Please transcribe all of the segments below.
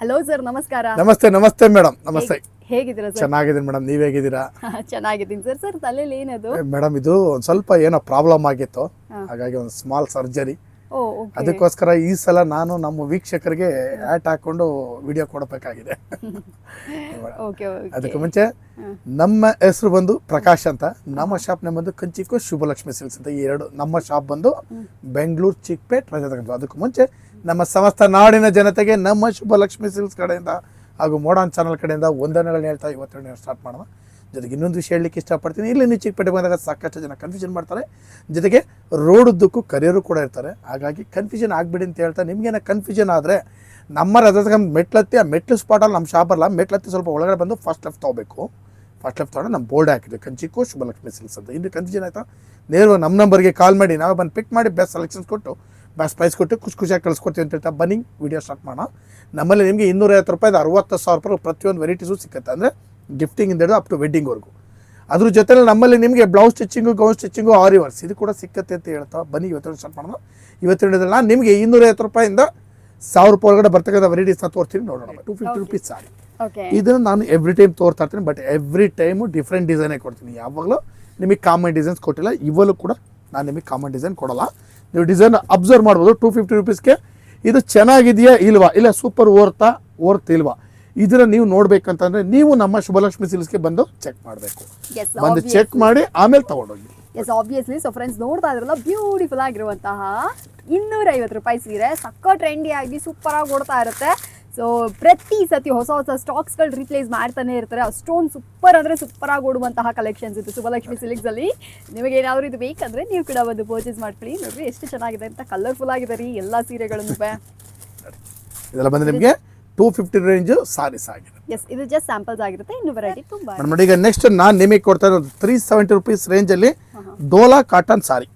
Hello sir ನಮಸ್ಕಾರ. ನಮಸ್ತೆ ನಮಸ್ತೆ ಮೇಡಮ್ ನಮಸ್ತೆ. ಹೇಗಿದ್ದೀರಾ ಸರ್ ಚೆನ್ನಾಗಿದ್ದೀನಿ ಮೇಡಮ್ ನೀವ್ ಹೇಗಿದ್ದೀರಾ? ಚೆನ್ನಾಗಿದ್ದೀನಿ ಸರ್ ಸರ್ ತಲೆಯಲ್ಲಿ ಏನದು? ಮೇಡಮ್ ಇದು ಒಂದ್ ಸ್ವಲ್ಪ ಏನೋ ಪ್ರಾಬ್ಲಮ್ ಆಗಿತ್ತು. ಹಾಗಾಗಿ ಒಂದು ಸ್ಮಾಲ್ ಸರ್ಜರಿ ಅದಕ್ಕೋಸ್ಕರ ಈ ಸಲ ನಾನು ನಮ್ಮ ವೀಕ್ಷಕರಿಗೆ ಆಟ್ ಹಾಕೊಂಡು ವಿಡಿಯೋ ಕೊಡಬೇಕಾಗಿದೆ. ಅದಕ್ಕೆ ಮುಂಚೆ ನಮ್ಮ ಹೆಸರು ಬಂದು ಪ್ರಕಾಶ್ ಅಂತ. ನಮ್ಮ ಶಾಪ್ ನೇಮ್ ಬಂದು ಕಂಚಿಕು ಶುಭಲಕ್ಷ್ಮಿ ಸಿಲ್ಸ್ ಅಂತ ಈ ಎರಡು ನಮ್ಮ ಶಾಪ್ ಬಂದು ಬೆಂಗಳೂರು ಚಿಕ್ಕಪೇಟ್ ರಜತಗಂಜ ಅದಕ್ಕೂ ಮುಂಚೆ ನಮ್ಮ ಸಮಸ್ತ ನಾಡಿನ ಜನತೆಗೆ ನಮ್ಮ ಶುಭಲಕ್ಷ್ಮಿ ಸಿಲ್ಸ್ ಕಡೆಯಿಂದ ಹಾಗೂ ಮೋಡಾನ್ ಚಾನಲ್ ಕಡೆಯಿಂದ ವಂದನೆಗಳನ್ನ ಹೇಳ್ತಾ ಇವತ್ತೆರಡನೇ ಸ್ಟಾರ್ಟ್ ಮಾಡೋಣ. ಜೊತೆಗೆ ಇನ್ನೊಂದು ವಿಷಯ ಹೇಳಲಿಕ್ಕೆ ಇಷ್ಟಪಡ್ತೀನಿ. ಇಲ್ಲಿ ನೀವು ಚಿಕ್ಕಪೇಟೆ ಬಂದಾಗ ಸಾಕಷ್ಟು ಜನ ಕನ್ಫ್ಯೂಷನ್ ಮಾಡ್ತಾರೆ. ಜೊತೆಗೆ ರೋಡುದ್ದಕ್ಕೂ ಕರಿಯರು ಕೂಡ ಇರ್ತಾರೆ. ಹಾಗಾಗಿ ಕನ್ಫ್ಯೂಷನ್ ಆಗಬೇಡಿ ಅಂತ ಹೇಳ್ತಾ ನಿಮಗೇನೋ ಕನ್ಫ್ಯೂಷನ್ ಆದರೆ ನಮ್ಮ ರಜತಗಂಜ ಮೆಟ್ಲತ್ತಿ, ಆ ಮೆಟ್ಲು ಸ್ಪಾಟಲ್ಲಿ ನಮ್ಮ ಶಾಪಲ್ಲ ಮೆಟ್ಲತ್ತಿ ಸ್ವಲ್ಪ ಒಳಗಡೆ ಬಂದು ಫಸ್ಟ್ ಲೆಫ್ಟ್ ತೊಗೋಬೇಕು. ಫಸ್ಟ್ ಲೆಫ್ಟ್ ತೊಗೊಂಡು ನಮ್ಮ ಬೋರ್ಡ್ ಹಾಕಿದ್ವಿ. ಕಂಚಿಕೋ ಶುಭಲಕ್ಷ್ಮಿ ಸಿಲ್ಸ್ ಅಂತ. ಇನ್ನು ಕನ್ಫ್ಯೂಷನ್ ಆಯಿತಾ? ನೇರವಾಗಿ ನಮ್ಮ ನಂಬರ್ಗೆ ಕಾಲ್ ಮಾಡಿ. ನಾವೇ ಬಂದು ಪಿಕ್ ಮಾಡಿ ಬೆಸ್ಟ್ ಸೆಲೆಕ್ಷನ್ಸ್ ಕೊಟ್ಟು ಬೆಸ್ಟ್ ಪ್ರೈಸ್ ಕೊಟ್ಟು ಖುಷಿ ಖುಷಿಯಾಗಿ ಕಳಿಸ್ಕೊಡ್ತೀವಿ ಅಂತ ಹೇಳ್ತಾ ಬನ್ನಿ ವಿಡಿಯೋ ಸ್ಟಾರ್ಟ್ ಮಾಡೋಣ. ನಮ್ಮಲ್ಲಿ ನಿಮಗೆ ಇನ್ನೂರೈವತ್ತು ರೂಪಾಯಿದು ಅರವತ್ತು ಸಾವಿರ ರೂಪಾಯಿ ಪ್ರತಿಯೊಂದು ವೆರೈಟೀಸು ಸಿಗುತ್ತೆ ಅಂದರೆ ಗಿಫ್ಟಿಂಗ್ ಹಿಡಿದು ಅಪ್ ಟು ವೆಡ್ಡಿಂಗ್ವರೆಗೂ ಅದ್ರ ಜೊತೆಲಿ ನಮ್ಮಲ್ಲಿ ನಿಮಗೆ blouse stitching gown stitching aari reverse ಇದು ಕೂಡ ಸಿಕ್ಕತ್ತೆ ಅಂತ ಹೇಳ್ತಾ ಬನ್ನಿ ಇವತ್ತು ಸ್ಟಾರ್ಟ್ ಮಾಡೋಣ. ಇವತ್ತಿನ ಹಿಡಿದ್ರೆ ನಾನು ನಿಮಗೆ ಇನ್ನೂರೈವತ್ತು ರೂಪಾಯಿಂದ ಸಾವಿರ ರೂಪಾಯಿ ಒಳಗಡೆ ಬರ್ತಕ್ಕಂಥ ವೆರೈಟೀಸ್ನ ತೋರ್ತೀನಿ ನೋಡೋಣ. Two fifty rupees sari. ಇದನ್ನು ನಾನು ಎವ್ರಿ ಟೈಮ್ ತೋರ್ತಾ ಇರ್ತೀನಿ ಬಟ್ ಎವ್ರಿ ಟೈಮು ಡಿಫ್ರೆಂಟ್ ಡಿಸೈನೇ ಕೊಡ್ತೀನಿ. ಯಾವಾಗಲೂ ನಿಮಗೆ ಕಾಮನ್ ಡಿಸೈನ್ಸ್ ಕೊಟ್ಟಿಲ್ಲ ಇವಲ್ಲೂ ಕೂಡ ನಾನು ನಿಮಗೆ ಕಾಮನ್ ಡಿಸೈನ್ ಕೊಡಲ್ಲ. ನೀವು ಡಿಸೈನ್ ಅಬ್ಸರ್ವ್ ಮಾಡ್ಬೋದು ಟೂ ಫಿಫ್ಟಿ ರುಪೀಸ್ಗೆ ಇದು ಚೆನ್ನಾಗಿದೆಯಾ ಇಲ್ವಾ? ಇಲ್ಲ ಸೂಪರ್ ಓರ್ತಾ ಓರ್ತ್ ಇಲ್ವಾ? ಇದನ್ನ ನೀವು ನೋಡ್ಬೇಕಂತಂದ್ರೆ ನೀವು ನಮ್ಮ ಶುಭಲಕ್ಷ್ಮಿ ಸಿಲ್ಸ್ಗೆ ಬಂದು ಚೆಕ್ ಮಾಡಬೇಕು. ಬಂದು ಚೆಕ್ ಮಾಡಿ ಆಮೇಲೆ ತಗೊಂಡೋಗಿ. ಎಸ್ ಆಬ್ವಿಯಸ್ಲಿ ಸೊ ಫ್ರೆಂಡ್ಸ್ ನೋಡ್ತಾ ಇದ್ರಲ್ಲ ಬ್ಯೂಟಿಫುಲ್ ಆಗಿರುವಂತಹ ಇನ್ನೂರ ಐವತ್ತು ರೂಪಾಯಿ ಸೀರೆ. ಸಕ್ಕ ಟ್ರೆಂಡಿ ಆಗಿ ಸೂಪರ್ ಆಗಿ ಓಡ್ತಾ ಇರುತ್ತೆ. ಸೊ ಪ್ರತಿ ಸತಿ ಹೊಸ ಹೊಸ ಸ್ಟಾಕ್ಸ್ಗಳು ರಿಪ್ಲೇಸ್ ಮಾಡ್ತಾನೆ ಇರ್ತಾರೆ. ಅಷ್ಟೊಂದು ಸೂಪರ್ ಅಂದರೆ ಸೂಪರ್ ಆಗಿ ಓಡುವಂತಹ ಕಲೆಕ್ಷನ್ಸ್ ಇತ್ತು ಸುಭಲಕ್ಷ್ಮಿ ಸಿಲಿಕ್ಸಲ್ಲಿ ಅಲ್ಲಿ. ನಿಮಗೆ ಏನಾದ್ರು ಇದು ಬೇಕಂದರೆ ನೀವು ಕೂಡ ಒಂದು ಪರ್ಚೇಸ್ ಮಾಡ್ಕೊಳ್ಳಿ. ನೋಡ್ರಿ ಎಷ್ಟು ಚೆನ್ನಾಗಿದೆ ಅಂತ ಕಲರ್ಫುಲ್ ಆಗಿದೆ ರೀ ಎಲ್ಲ ಸೀರೆಗಳನ್ನು ಇದೆಲ್ಲ ಬಂದು ನಿಮಗೆ ಟೂ ಫಿಫ್ಟಿ ರೇಂಜ್ ಸಾರೀಸ್ ಆಗಿದೆ. ಎಸ್ ಇದು ಜಸ್ಟ್ ಸ್ಯಾಂಪಲ್ಸ್ ಆಗಿರುತ್ತೆ. ಇನ್ನು ವೆರೈಟಿ ತುಂಬಾ. ಮೇಡಮ್ ಈಗ ನೆಕ್ಸ್ಟ್ ನಾನು ನಿಮಗೆ ಕೊಡ್ತಾ ಇರೋದು ತ್ರೀ ಸೆವೆಂಟಿ ರುಪೀಸ್ ರೇಂಜಲ್ಲಿ ಡೋಲಾ ಕಾಟನ್ ಸಾರಿ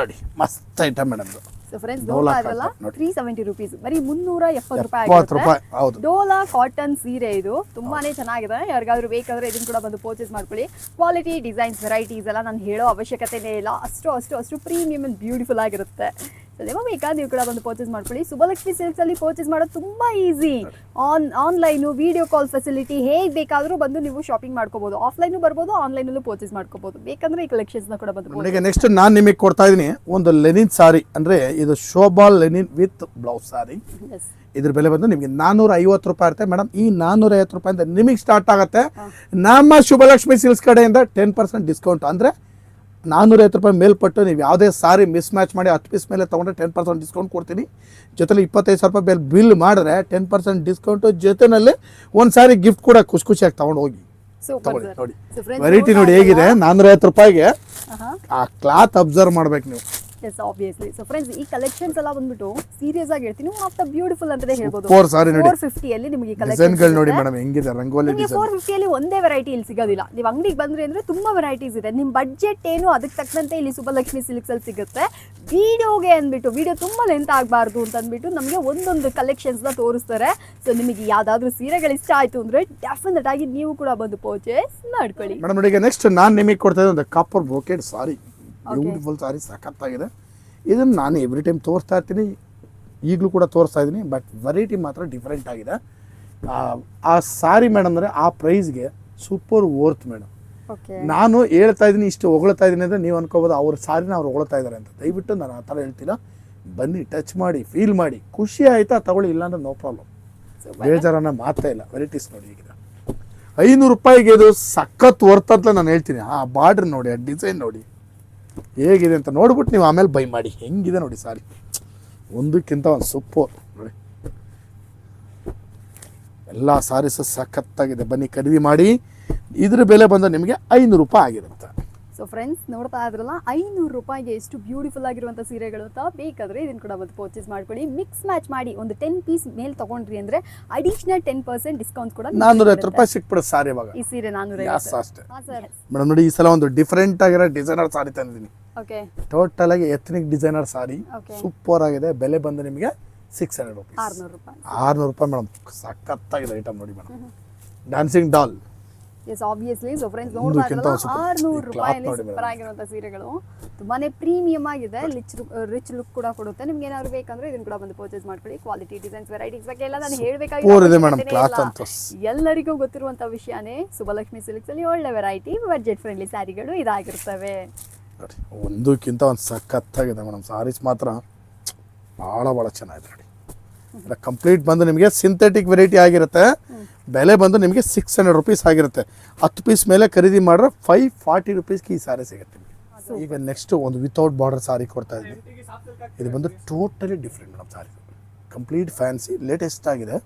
ನೋಡಿ ಮಸ್ತ್ ಐಟಮ್ ಮೇಡಮ್ ಸೊ ಫ್ರೆಂಡ್ಸ್ ಡೋಲಾ ಇದೆಲ್ಲ. ತ್ರೀ ಸೆವೆಂಟಿ ರುಪೀಸ್ ಬರೀ ಮುನ್ನೂರ ಎಪ್ಪತ್ತು ರೂಪಾಯಿ ಡೋಲಾ ಕಾಟನ್ ಸೀರೆ ಇದು. ತುಂಬಾನೇ ಚೆನ್ನಾಗಿದೆ. ಯಾರಿಗಾದ್ರೂ ಬೇಕಾದ್ರೆ ಇದನ್ನ ಕೂಡ ಬಂದು ಪರ್ಚೇಸ್ ಮಾಡ್ಕೊಳ್ಳಿ. ಕ್ವಾಲಿಟಿ ಡಿಸೈನ್ಸ್ ವೆರೈಟೀಸ್ ಎಲ್ಲ ನಾನು ಹೇಳೋ ಅವಶ್ಯಕತೆನೇ ಇಲ್ಲ. ಅಷ್ಟು ಅಷ್ಟು ಅಷ್ಟು ಪ್ರೀಮಿಯಂ ಅಂಡ್ ಬ್ಯೂಟಿಫುಲ್ ಆಗಿರುತ್ತೆ. ಸೊ ನಿಮಗೆ ಬೇಕಾ ನೀವು ಕೂಡ ಬಂದು ಪರ್ಚೇಸ್ ಮಾಡ್ಕೊಳ್ಳಿ. ಸುಭಲಕ್ಷ್ಮಿ ಸಿಲ್ಕ್ಸ್ ಅಲ್ಲಿ ಪರ್ಚೇಸ್ ಮಾಡೋದು ತುಂಬಾ easy on online video call facility ಹೇಗೆ ಬೇಕಾದರೂ ಬಂದು ನೀವು ಶಾಪಿಂಗ್ ಮಾಡ್ಕೋಬಹುದು ಆಫ್ಲೈನ್ ಬರ್ಬೋದು ಆನ್ಲೈನಲ್ಲೂ ಪರ್ಚೇಸ್ ಮಾಡ್ಕೋಬಹುದು ಬೇಕಂದ್ರೆ ಈ ಕಲೆಕ್ಷನ್ಸ್ನ ಕೂಡ ಬಂದು ಈಗ ನೆಕ್ಸ್ಟ್ ನಾನು ನಿಮಗೆ ಕೊಡ್ತಾ ಇದ್ದೀನಿ ಒಂದು ಲೆನಿನ್ ಸಾರಿ ಅಂದ್ರೆ ಇದು Shobha linen with blouse sari. ಇದ್ರ ಬೆಲೆ ಬಂದು ನಿಮಗೆ ನಾನೂರ ಐವತ್ತು ರೂಪಾಯಿ ಇರುತ್ತೆ. ಮೇಡಮ್ ಈ ನಾನ್ನೂರ ಐವತ್ತು ರೂಪಾಯಿಂದ ನಿಮಗೆ ಸ್ಟಾರ್ಟ್ ಆಗುತ್ತೆ. ನಮ್ಮ ಶುಭಲಕ್ಷ್ಮಿ ಸಿಲ್ಸ್ ಕಡೆಯಿಂದ ಟೆನ್ ಪರ್ಸೆಂಟ್ ಡಿಸ್ಕೌಂಟ್ ಅಂದರೆ ನಾನ್ನೂರ ಐವತ್ತು ರೂಪಾಯಿ ಮೇಲ್ಪಟ್ಟು ನೀವು ಯಾವುದೇ ಸಾರಿ ಮಿಸ್ ಮ್ಯಾಚ್ ಮಾಡಿ ಹತ್ತು ಪೀಸ್ ಮೇಲೆ ತೊಗೊಂಡ್ರೆ ಟೆನ್ ಪರ್ಸೆಂಟ್ ಡಿಸ್ಕೌಂಟ್ ಕೊಡ್ತೀನಿ. ಜೊತೆಲಿ ಇಪ್ಪತ್ತೈದು ಸಾವಿರ ರೂಪಾಯಿ ಮೇಲೆ ಬಿಲ್ ಮಾಡಿದ್ರೆ ಟೆನ್ ಪರ್ಸೆಂಟ್ ಡಿಸ್ಕೌಂಟು ಜೊತೆನಲ್ಲಿ ಒಂದು ಸಾರಿ ಗಿಫ್ಟ್ ಕೂಡ ಖುಷಿ ಖುಷಿಯಾಗಿ ತೊಗೊಂಡು ಹೋಗಿ ತಗೊಳ್ಳಿ ನೋಡಿ. ವೆರೈಟಿ ನೋಡಿ ಹೇಗಿದೆ ನಾನ್ನೂರ ಐವತ್ತು ರೂಪಾಯಿಗೆ ಆ ಕ್ಲಾತ್ ಅಬ್ಸರ್ವ್ ಮಾಡ್ಬೇಕು ನೀವು. ಎಸ್ ಆಬ್ವಿಯಸ್ಲಿ ಸೊ ಫ್ರೆಂಡ್ಸ್ ಈ ಕಲೆಕ್ಷನ್ಸ್ ಎಲ್ಲ ಬಂದ್ಬಿಟ್ಟು ಸೀರಿಯಸ್ ಆಗಿ ಹೇಳ್ತೀನಿ. ಒನ್ ಆಫ್ ದ ಬ್ಯೂಟಿಫುಲ್ ಅಂತಾನೆ ಹೇಳ್ಬೋದು. ಫೋರ್ ಸಾರಿ ನೋಡಿ. ಫೋರ್ ಫಿಫ್ಟಿಯಲ್ಲಿ ನಿಮಗೆ ಕಲೆಕ್ಷನ್ ನೋಡಿ ಮೇಡಂ ಹೆಂಗಿದೆ? ರಂಗೋಲಿ ಡಿಸೈನ್ ಫೋರ್ ಫಿಫ್ಟಿಯಲ್ಲಿ ಒಂದೇ ವೆರೈಟಿ ಇಲ್ಲಿ ಸಿಗೋದಿಲ್ಲ. ನೀವು ಅಂಗಡಿಗೆ ಬಂದ್ರೆ ಅಂದ್ರೆ ತುಂಬಾ ವೆರೈಟೀಸ್ ಇದೆ. ನಿಮ್ಮ ಬಜೆಟ್ ಏನು ಅದಕ್ಕೆ ತಕ್ಕಂತೆ ಇಲ್ಲಿ ಸುಬ್ಬಲಕ್ಷ್ಮಿ ಸಿಲ್ಕ್ಸ್ ಅಲ್ಲಿ ಸಿಗುತ್ತೆ. ವಿಡಿಯೋಗೆ ಅಂದ್ಬಿಟ್ಟು ವಿಡಿಯೋ ತುಂಬಾ ಲೆಂತ್ ಆಗಬಾರ್ದು ಅಂತ ಅಂದ್ಬಿಟ್ಟು ನಮಗೆ ಒಂದೊಂದು ಕಲೆಕ್ಷನ್ಸ್ನ ತೋರಿಸ್ತಾರೆ. ಸೊ ನಿಮಗೆ ಯಾವ್ದಾದ್ರು ಸೀರೆಗಳು ಇಷ್ಟ ಆಯ್ತು ಅಂದ್ರೆ ಡೆಫಿನೆಟ್ ಆಗಿ ನೀವು ಕೂಡ ಬಂದು ಪರ್ಚೇಸ್ ಮಾಡ್ಕೊಳ್ಳಿ. ಮೇಡಮ್ ನೋಡಿ ನೆಕ್ಸ್ಟ್ ನಾನು ನಿಮಗೆ ಕೊಡ್ತಾ ಇದ್ದೆ ಒಂದು copper brocade sari beautiful sari ಸಖತ್ತಾಗಿದೆ ಇದನ್ನು ನಾನು ಎವ್ರಿ ಟೈಮ್ ತೋರಿಸ್ತಾ ಇರ್ತೀನಿ. ಈಗಲೂ ಕೂಡ ತೋರಿಸ್ತಾ ಇದ್ದೀನಿ ಬಟ್ ವೆರೈಟಿ ಮಾತ್ರ ಡಿಫ್ರೆಂಟ್ ಆಗಿದೆ. ಆ- ಆ ಸಾರಿ ಮೇಡಮ್ ಅಂದರೆ ಆ ಪ್ರೈಸ್ಗೆ ಸೂಪರ್ ವರ್ತ್ ಮೇಡಮ್ ಓಕೆ ನಾನು ಹೇಳ್ತಾ ಇದ್ದೀನಿ ಇಷ್ಟು ಹೊಗಳ್ತಾ ಇದ್ದೀನಿ ಅಂದರೆ ನೀವು ಅನ್ಕೋಬೋದು ಅವ್ರ ಸಾರಿನ ಅವ್ರು ಹೊಗಳ್ತಾ ಇದ್ದಾರೆ ಅಂತ. ದಯವಿಟ್ಟು ನಾನು ಆ ಥರ ಹೇಳ್ತಿಲ್ಲ ಬನ್ನಿ ಟಚ್ ಮಾಡಿ ಫೀಲ್ ಮಾಡಿ. ಖುಷಿ ಆಯಿತಾ? ತಗೊಳ್ಳಿ ಇಲ್ಲ ಅಂದ್ರೆ ನೋ ಪ್ರಾಬ್ಲಮ್ ಬೇಜಾರನ್ನ ಮಾತಾ ಇಲ್ಲ. ವೆರೈಟೀಸ್ ನೋಡಿ ಈಗ ಐನೂರು ರೂಪಾಯಿಗೆ ಇದು ಸಖತ್ ವರ್ತ್ ಅಂತ ನಾನು ಹೇಳ್ತೀನಿ. ಆ ಬಾರ್ಡ್ರ್ ನೋಡಿ ಆ ಡಿಸೈನ್ ನೋಡಿ. ಹೇಗಿದೆ ಅಂತ ನೋಡ್ಬಿಟ್ಟು ನೀವು ಆಮೇಲೆ ಬೈ ಮಾಡಿ. ಹೆಂಗಿದೆ ನೋಡಿ ಸಾರಿ. ಒಂದಕ್ಕಿಂತ ಒಂದು ಸೊಪ್ಪು. ನೋಡಿ. ಎಲ್ಲ ಸಾರೀಸು ಸಖತ್ತಾಗಿದೆ. ಬನ್ನಿ ಖರೀದಿ ಮಾಡಿ. ಇದ್ರ ಬೆಲೆ ಬಂದು ನಿಮಗೆ ಐನೂರು ರೂಪಾಯಿ ಆಗಿರುತ್ತೆ ಸೊ ಫ್ರೆಂಡ್ಸ್ ನೋಡ್ತಾ ಇದ್ರಲ್ಲ ಐನೂರು ರೂಪಾಯಿಗೆ ಎಷ್ಟು ಬ್ಯೂಟಿಫುಲ್ ಆಗಿರುವಂಥ ಸೀರೆಗಳು ಅಂತ ಬೇಕಾದರೆ ಇದನ್ನು ಕೂಡ ಮತ್ತೆ ಪರ್ಚೇಸ್ ಮಾಡ್ಕೊಳ್ಳಿ. ಮಿಕ್ಸ್ ಮ್ಯಾಚ್ ಮಾಡಿ ಒಂದು ಟೆನ್ ಪೀಸ್ ಮೇಲೆ ತಗೊಂಡ್ರಿ ಅಂದರೆ ಅಡಿಷನಲ್ ಟೆನ್ ಪರ್ಸೆಂಟ್ ಡಿಸ್ಕೌಂಟ್ ಕೂಡ ನಿಮ್ಗೆ ನಾನ್ನೂರ ಐವತ್ತು ಸಿಗುತ್ತೆ. ರೂಪಾಯಿ ಸಿಕ್ಬಿಡುತ್ತೆ ಸಾರಿ ಇವಾಗ. ಈ ಸೀರೆ ನಾನ್ನೂರ ಜಾಸ್ತಿ ಅಷ್ಟೇ. ಹಾಂ ಸರ್ ಮೇಡಮ್ ನೋಡಿ ಈ ಸಲ ಒಂದು ಡಿಫ್ರೆಂಟ್ ಆಗಿರೋ ಡಿಸೈನರ್ ಸಾರಿ ತಂದಿದ್ದೀನಿ. ಓಕೆ ಟೋಟಲ್ ಆಗಿ ಎಥ್ನಿಕ್ ಡಿಸೈನರ್ ಸಾರಿ. ಸೂಪರ್ ಆಗಿದೆ. ಬೆಲೆ ಬಂದು ನಿಮಗೆ ಸಿಕ್ಸ್ ಹಂಡ್ರೆಡ್ ರುಪೀಸ್ ಆರ್ನೂರು ರೂಪಾಯಿ. ಆರ್ನೂರು ರೂಪಾಯಿ ಮೇಡಮ್. ಸಖತ್ತಾಗಿದೆ ಐಟಮ್ ನೋಡಿ madam. Dancing doll yes obviously so friends ನೋಡ್ತಾ super. ಆರ್ನೂರು ರೂಪಾಯಲ್ಲಿ ಸೂಪರ್ ಆಗಿರುವಂಥ ಸೀರೆಗಳು. ತುಂಬಾನೇ ಪ್ರೀಮಿಯಂ ಆಗಿದೆ. ರಿಚ್ ರಿಚ್ ಲುಕ್ ಕೂಡ ಕೊಡುತ್ತೆ. ನಿಮ್ಗೆ ಏನಾದ್ರು ಬೇಕಂದ್ರೆ ಇದನ್ನ ಕೂಡ ಬಂದು ಪರ್ಚೇಸ್ ಮಾಡ್ಕೊಳ್ಳಿ. ಕ್ವಾಲಿಟಿ ಡಿಸೈನ್ಸ್ ವೆರೈಟೀಸ್ ಬಗ್ಗೆ ಎಲ್ಲ ನಾನು ಹೇಳಬೇಕಾಗಿ ಎಲ್ಲರಿಗೂ ಗೊತ್ತಿರುವಂತ ವಿಷಯನೇ ಸುಬಲಕ್ಷ್ಮಿ ಸಿಲ್ಕ್ಸ್ ಅಲ್ಲಿ ಒಳ್ಳೆ ವೆರೈಟಿ ಬಜೆಟ್ ಫ್ರೆಂಡ್ಲಿ ಸ್ಯಾರಿಗಳು ಇದಾಗಿರ್ತವೆ. ಒಂದಕ್ಕಿಂತ ಒಂದು ಸಖತ್ತಾಗಿದೆ ಮೇಡಮ್. ಸಾರೀಸ್ ಮಾತ್ರ ಭಾಳ ಭಾಳ ಚೆನ್ನಾಗಿದೆ ನೋಡಿ. ಕಂಪ್ಲೀಟ್ ಬಂದು ನಿಮಗೆ ಸಿಂಥೆಟಿಕ್ ವೆರೈಟಿ ಆಗಿರುತ್ತೆ. ಬೆಲೆ ಬಂದು ನಿಮಗೆ ಸಿಕ್ಸ್ ಹಂಡ್ರೆಡ್ ರುಪೀಸ್ ಆಗಿರುತ್ತೆ. ಹತ್ತು ಪೀಸ್ ಮೇಲೆ ಖರೀದಿ ಮಾಡಿದ್ರೆ ಫೈವ್ ಫಾರ್ಟಿ ರುಪೀಸ್ಗೆ ಈ ಸಾರಿ ಸಿಗುತ್ತೆ ಈಗ ನೆಕ್ಸ್ಟ್ ಒಂದು ವಿತೌಟ್ ಬಾರ್ಡರ್ ಸಾರಿ ಕೊಡ್ತಾ ಇದ್ದೀನಿ. ಇದು ಬಂದು totally different madam sari complete fancy latest ಆಗಿದೆ.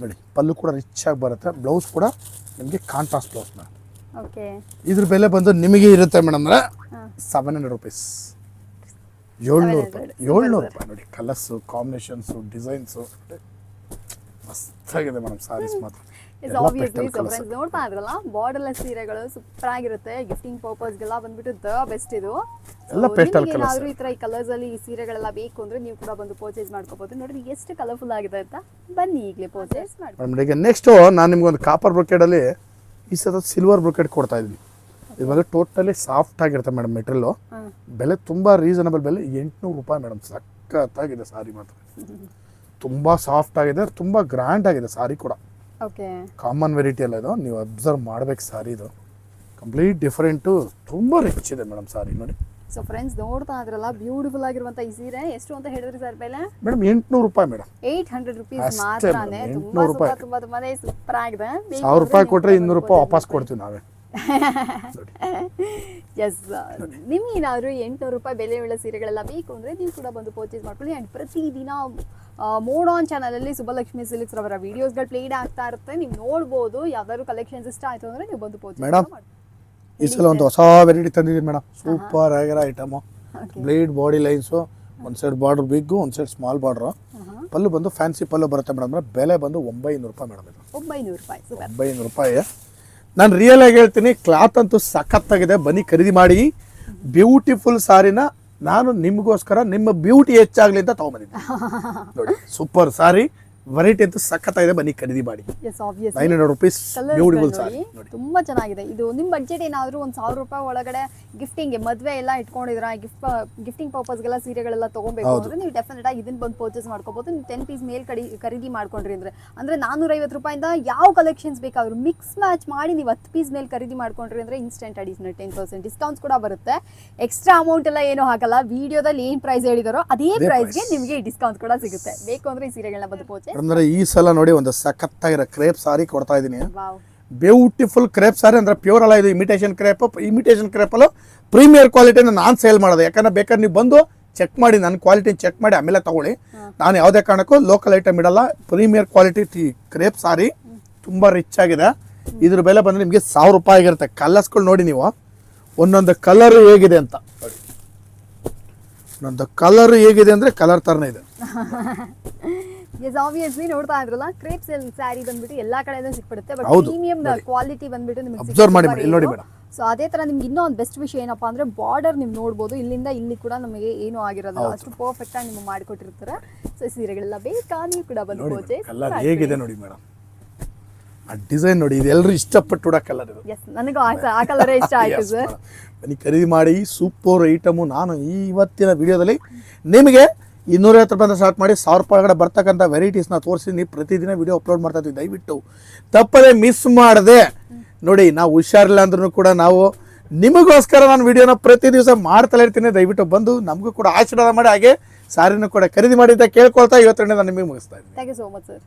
ನೋಡಿ ಪಲ್ಲು ಕೂಡ ರಿಚ್ ಆಗಿ ಬರುತ್ತೆ. ಬ್ಲೌಸ್ ಕೂಡ ನಿಮಗೆ ಕಾಂಟ್ರಾಸ್ಟ್ ಬ್ಲೌಸ್ ಮೇಡಮ್. ಇದ್ರ ಬೆಲೆ ಬಂದು ನಿಮಗೆ ಇರುತ್ತೆ ಮೇಡಮ್ ಅಂದ್ರೆ. ಸೆವೆನ್ ಹಂಡ್ರೆಡ್ ರುಪೀಸ್ ಏಳ್ನೂರು ರೂಪಾಯಿ 700. ಏಳ್ನೂರು ರೂಪಾಯಿ. ನೋಡಿ ಕಲರ್ಸು ಕಾಂಬಿನೇಷನ್ಸು ಡಿಸೈನ್ಸು ಮಸ್ತಾಗಿದೆ ಮೇಡಮ್ ಸಾರೀಸ್ ಮಾತ್ರ ಇಸ್ ಆಬ್ವಿಯಸ್ಲಿ ನೋಡ್ತಾ ಇದ್ರಲ್ಲ ಬಾರ್ಡರ್ಲೆಸ್ ಸೀರೆಗಳು ಸೂಪರ್ ಆಗಿರುತ್ತೆ ಗಿಫ್ಟಿಂಗ್ ಪರ್ಪಸ್ಗೆಲ್ಲ ಬಂದ್ಬಿಟ್ಟು ದ ಬೆಸ್ಟ್ ಇದು. ಏನಾದರೂ ಈ ಥರ ಈ ಕಲರ್ಸ್ ಅಲ್ಲಿ ಈ ಸೀರೆಗಳೆಲ್ಲ ಬೇಕು ಅಂದ್ರೆ ನೀವು ಕೂಡ ಬಂದು ಪರ್ಚೇಸ್ ಮಾಡ್ಕೋಬಹುದು ನೋಡ್ರಿ ಎಷ್ಟು ಕಲರ್ಫುಲ್ ಆಗಿದೆ ಅಂತ ಬನ್ನಿ ಈಗಲೇ ಪರ್ಚೇಸ್ ಮಾಡಿ ನೆಕ್ಸ್ಟು ನಾನು ನಿಮ್ಗೊಂದು ಕಾಪರ್ ಬ್ರೊಕೆಡಲ್ಲಿ ಈ ಸತ ಸಿಲ್ವರ್ ಬ್ರೊಕೆಡ್ ಕೊಡ್ತಾ ಇದ್ವಿ ಇದು ಬಂದು ಟೋಟಲಿ ಸಾಫ್ಟ್ ಆಗಿರುತ್ತೆ ಮೇಡಮ್ ಮೆಟೀರಿಯಲ್ ಬೆಲೆ ತುಂಬಾ ರೀಸನಬಲ್ ಬೆಲೆ ಎಂಟುನೂರು ರೂಪಾಯಿ ಮೇಡಮ್ ಸಖತ್ತಾಗಿದೆ ಸಾರಿ ಮಾತ್ರ. ತುಂಬ ಸಾಫ್ಟ್ ಆಗಿದೆ ತುಂಬ ಗ್ರ್ಯಾಂಡ್ ಆಗಿದೆ ಸಾರಿ ಕೂಡ. ಓಕೆ ಕಾಮನ್ ವೆರೈಟಿ ಅಲ್ಲ ಇದು. ನೀವು ಅಬ್ಸರ್ವ್ ಮಾಡ್ಬೇಕು ಸಾರಿ ಇದು. ಕಂಪ್ಲೀಟ್ ಡಿಫರೆಂಟು ತುಂಬ ರಿಚ್ ಇದೆ ಮೇಡಮ್ ಸಾರಿ ನೋಡಿ. ಸೊ ಫ್ರೆಂಡ್ಸ್ ನೋಡ್ತಾ ಇದ್ರಲ್ಲ ಬ್ಯೂಟಿಫುಲ್ ಆಗಿರುವಂತ ಈ ಸೀರೆ. ಎಷ್ಟು ಅಂತ ಹೇಳಿದ್ರಿ ಸರ್ ಬೆಲೆ ಮೇಡಮ್ ಎಂಟ್ನೂರು ರೂಪಾಯಿ ಮೇಡಮ್ ಏಟ್ ಹಂಡ್ರೆಡ್ ರುಪೀಸ್ ಮಾತ್ರ ಮಾತ್ರನೇ. ತುಂಬಾ 800 ರೂಪಾಯಿ. ತುಂಬಾ ತುಂಬಾ ತುಂಬಾನೇ ಸೂಪರ್ ಆಗಿದೆ. ಸಾವಿರ ರೂಪಾಯಿ ಕೊಟ್ಟರೆ ಇನ್ನೂರು ರೂಪಾಯಿ ವಾಪಸ್ ಕೊಡ್ತೀವಿ ನಾವೇ. ಎಸ್ ನಿಮ್ಗೆ ಏನಾದ್ರು ಎಂಟುನೂರು ರೂಪಾಯಿ ಬೆಲೆ ಉಳ್ಳ ಸೀರೆಗಳೆಲ್ಲ ಬೇಕು ಅಂದ್ರೆ ನೀವು ಕೂಡ ಬಂದು ಪರ್ಚೇಸ್ ಮಾಡ್ಕೊಳ್ಳಿ. ಅಂಡ್ ಪ್ರತಿದಿನ ಮೋಡ್ ಆನ್ ಚಾನಲಲ್ಲಿ ಸುಬ್ಬಲಕ್ಷ್ಮಿ ಸಿಲ್ಕ್ಸ್ ರವರ ವಿಡಿಯೋಸ್ಗಳು ಪ್ಲೇಡ್ ಆಗ್ತಾ ಇರುತ್ತೆ. ನೀವು ನೋಡ್ಬೋದು ಯಾವ್ದಾದ್ರು ಕಲೆಕ್ಷನ್ಸ್ ಇಷ್ಟ ಆಯ್ತು ಅಂದ್ರೆ ನೀವು ಬಂದು ಪರ್ಚೇಸ್ ಮೇಡಮ್ ಈ ಸಲ ಒಂದು ಹೊಸ ವೆರೈಟಿ ತಂದಿದ್ದೀನಿ ಮೇಡಮ್ ಸೂಪರ್ ಆಗಿರೋ ಐಟಮು ಬ್ಲೇಡ್ ಬಾಡಿ ಲೈನ್ಸು ಒಂದು ಸೈಡ್ ಬಾರ್ಡರ್ ಬಿಗ್ಗು ಒಂದು ಸೈಡ್ ಸ್ಮಾಲ್ ಬಾರ್ಡ್ರು ಪಲ್ಲು ಬಂದು ಫ್ಯಾನ್ಸಿ ಪಲ್ಲು ಬರುತ್ತೆ ಮೇಡಮ್ ಬೆಲೆ ಬಂದು ಒಂಬೈನೂರು ರೂಪಾಯಿ ಮೇಡಮ್ ಇದು. ಒಂಬೈನೂರು ರೂಪಾಯಿ. ಒಂಬೈನೂರು ರೂಪಾಯಿ. ನಾನು ರಿಯಲ್ ಆಗಿ ಹೇಳ್ತೀನಿ ಕ್ಲಾತ್ ಅಂತೂ ಸಖತ್ತಾಗಿದೆ. ಬನ್ನಿ ಖರೀದಿ ಮಾಡಿ. ಬ್ಯೂಟಿಫುಲ್ ಸಾರಿನ ನಾನು ನಿಮಗೋಸ್ಕರ ನಿಮ್ಮ ಬ್ಯೂಟಿ ಹೆಚ್ಚಾಗಲಿ ಅಂತ ತಗೊಂಬಂದಿದ್ದೆ ನೋಡಿ ಸೂಪರ್ ಸಾರಿ ವೆರೈಟಿ ಅಂತೂ ಸಖತ್ತಾಗಿದೆ ಬನ್ನಿ ಖರೀದಿ ಮಾಡಿ. Yes obvious nine hundred rupees beautiful sari ತುಂಬಾ ಚೆನ್ನಾಗಿದೆ. ಇದು ನಿಮ್ ಬಜೆಟ್ ಏನಾದ್ರು ಒಂದ್ ಸಾವಿರ ರೂಪಾಯಿ ಒಳಗಡೆ ಗಿಫ್ಟಿಂಗ್ ಮದ್ವೆ ಎಲ್ಲ ಇಟ್ಕೊಂಡಿದ್ರ ಗಿಫ್ಟ್ ಗಿಫ್ಟಿಂಗ್ ಪರ್ಪಸ್ಗೆಲ್ಲ ಸೀರೆಗಳೆಲ್ಲ ತಗೋಬೇಕು ಅಂದ್ರೆ ನೀವು ಡೆಫಿನೆಟ್ ಆಗಿ ಇದನ್ನ ಬಂದು ಪರ್ಚೇಸ್ ಮಾಡ್ಕೋಬಹುದು ನೀವು ಟೆನ್ ಪೀಸ್ ಮೇಲ್ ಕಡಿ ಖರೀದಿ ಮಾಡ್ಕೊಂಡ್ರಿ ಅಂದ್ರೆ. ಅಂದ್ರೆ ನಾನೂರ ಐವತ್ತು ರೂಪಾಯಿಂದ ಯಾವ ಕಲೆಕ್ಷನ್ಸ್ ಬೇಕಾದ್ರು ಮಿಕ್ಸ್ ಮ್ಯಾಚ್ ಮಾಡಿ ನೀವು ಹತ್ತು ಪೀಸ್ ಮೇಲೆ ಖರೀದಿ ಮಾಡ್ಕೊಂಡ್ರಿ ಅಂದ್ರೆ instant additional ten percent discounts ಕೂಡ ಬರುತ್ತೆ. ಎಕ್ಸ್ಟ್ರಾ ಅಮೌಂಟ್ ಎಲ್ಲ ಏನು ಹಾಕಲ್ಲ. ವಿಡಿಯೋದಲ್ಲಿ ಏನ್ ಪ್ರೈಸ್ ಹೇಳಿದಾರೋ ಅದೇ ಪ್ರೈಸ್ಗೆ. ನಿಮಗೆ ಡಿಸ್ಕೌಂಟ್ ಕೂಡ ಸಿಗುತ್ತೆ. ಬೇಕು ಅಂದ್ರೆ ಈ ಸೀರೆಗಳನ್ನ ಬಂದು ಪರ್ಚೇಸ್ ಅಂದ್ರೆ ಈ ಸಲ ನೋಡಿ ಒಂದು ಸಖತ್ತಾಗಿರೋ ಕ್ರೇಪ್ ಸಾರಿ ಕೊಡ್ತಾ ಇದ್ದೀನಿ. ಬ್ಯೂಟಿಫುಲ್ ಕ್ರೇಪ್ ಸಾರಿ ಅಂದ್ರೆ ಪ್ಯೂರ್ ಅಲ್ಲ ಇದು ಇಮಿಟೇಷನ್ ಕ್ರೇಪ್. ಇಮಿಟೇಷನ್ ಕ್ರೇಪಲ್ಲೂ ಪ್ರೀಮಿಯರ್ ಕ್ವಾಲಿಟಿನ ನಾನು ಸೇಲ್ ಮಾಡೋದು. ಯಾಕಂದ್ರೆ ಬೇಕಾದ್ರೆ ನೀವು ಬಂದು ಚೆಕ್ ಮಾಡಿ ನನ್ನ ಕ್ವಾಲಿಟಿ ಚೆಕ್ ಮಾಡಿ ಆಮೇಲೆ ತಗೊಳ್ಳಿ. ನಾನು ಯಾವುದೇ ಕಾರಣಕ್ಕೂ ಲೋಕಲ್ ಐಟಮ್ ಇಡಲ್ಲ. ಪ್ರೀಮಿಯರ್ ಕ್ವಾಲಿಟಿ ಟೀ ಕ್ರೇಪ್ ಸಾರಿ ತುಂಬ ರಿಚ್ ಆಗಿದೆ. ಇದ್ರ ಬೆಲೆ ಬಂದರೆ ನಿಮಗೆ ಸಾವಿರ ರೂಪಾಯಿ ಆಗಿರುತ್ತೆ. ಕಲರ್ಸ್ಗಳು ನೋಡಿ ನೀವು. ಒಂದೊಂದು ಕಲರ್ ಹೇಗಿದೆ ಅಂತ. ನೋಡಿ ಒಂದೊಂದು ಕಲರ್ ಹೇಗಿದೆ ಅಂದರೆ ಕಲರ್ ಥರನೇ ಇದೆ. ಎಸ್ ಆಬ್ವಿಯಸ್ಲಿ ನೋಡ್ತಾ ಇದ್ರಲ್ಲ ಕ್ರೇಪ್ ಸ್ಯಾರಿ ಬಂದ್ಬಿಟ್ಟು ಎಲ್ಲಾ ಕಡೆನೂ ಸಿಕ್ಬಿಡುತ್ತೆ ಬಟ್ ಹೌದು, ಪ್ರೀಮಿಯಂ ನೋಡಿ. ಕ್ವಾಲಿಟಿ ಬಂದ್ಬಿಟ್ಟು ನಿಮಗೆ ಅಬ್ಸರ್ವ್ ಮಾಡಿ ಇಲ್ಲಿ ನೋಡಿ ಮೇಡಮ್. ಸೊ ಅದೇ ತರ ನಿಮ್ಗೆ ಇನ್ನೂ ಒಂದು ಬೆಸ್ಟ್ ವಿಷಯ ಏನಪ್ಪಾ ಅಂದ್ರೆ ಬಾರ್ಡರ್ ನೀವು ನೋಡ್ಬೋದು ಇಲ್ಲಿಂದ ಇಲ್ಲಿ ಕೂಡ ನಮಗೆ ಏನು ಆಗಿರಲ್ಲ ಅಷ್ಟು ಪರ್ಫೆಕ್ಟ್ ಆಗಿ ನಿಮ್ಗೆ ಮಾಡಿಕೊಟ್ಟಿರ್ತಾರೆ. ಸೊ ಸೀರೆಗಳೆಲ್ಲ ಬೇಕಾ? ನೀವು ಕೂಡ ಬಂದು ನೋಡಿ ಪರ್ಚೇಸ್ ಕಲರ್ ಹೇಗಿದೆ ನೋಡಿ ಮೇಡಮ್. ಆ ಡಿಸೈನ್ ನೋಡಿ ಇದು ಎಲ್ಲರೂ ಇಷ್ಟಪಟ್ಟು ಉಡೋ ಕಲರ್ ಇದು. ಎಸ್ ನನಗೂ ಆ- ಆ ಕಲರೇ ಇಷ್ಟ ಆಯ್ತು Yes, ಸರ್ madam. ಬನ್ನಿ ಖರೀದಿ ಮಾಡಿ ಸೂಪರ್ ಐಟಮು ನಾನು ಈ ಇವತ್ತಿನ ವಿಡಿಯೋದಲ್ಲಿ ನಿಮಗೆ ಇನ್ನೂರೈವತ್ತು ರೂಪಾಯಿಂದ ಸ್ಟಾರ್ಟ್ ಮಾಡಿ ಸಾವಿರ ರೂಪಾಯಿ ಒಳಗಡೆ ಬರ್ತಕ್ಕಂಥ ವೆರೈಟೀಸ್ನ ತೋರಿಸಿದ್ದೀನಿ ಪ್ರತಿದಿನ ವಿಡಿಯೋ ಅಪ್ಲೋಡ್ ಮಾಡ್ತಾ ಇದ್ದೀವಿ. ದಯವಿಟ್ಟು ತಪ್ಪದೇ ಮಿಸ್ ಮಾಡದೆ ನೋಡಿ, ನಾವು ಹುಷಾರಿಲ್ಲ ಅಂದ್ರೂ ಕೂಡ ನಾವು ನಿಮಗೋಸ್ಕರ ನಾನು ವಿಡಿಯೋನ ಪ್ರತಿ ದಿವಸ ಮಾಡ್ತಾ ಇರ್ತೀನಿ. ದಯವಿಟ್ಟು ಬಂದು ನಮಗೂ ಕೂಡ ಆಶೀರ್ವಾದ ಮಾಡಿ, ಹಾಗೆ ಸಾರಿನೂ ಕೂಡ ಖರೀದಿ ಮಾಡಿ ಅಂತ ಕೇಳ್ಕೊಳ್ತಾ ಇವತ್ತಿನ ನಾನು ನಿಮಗೆ ಮುಗಿಸ್ತಾ ಇದ್ದೀನಿ. Thank you so much sir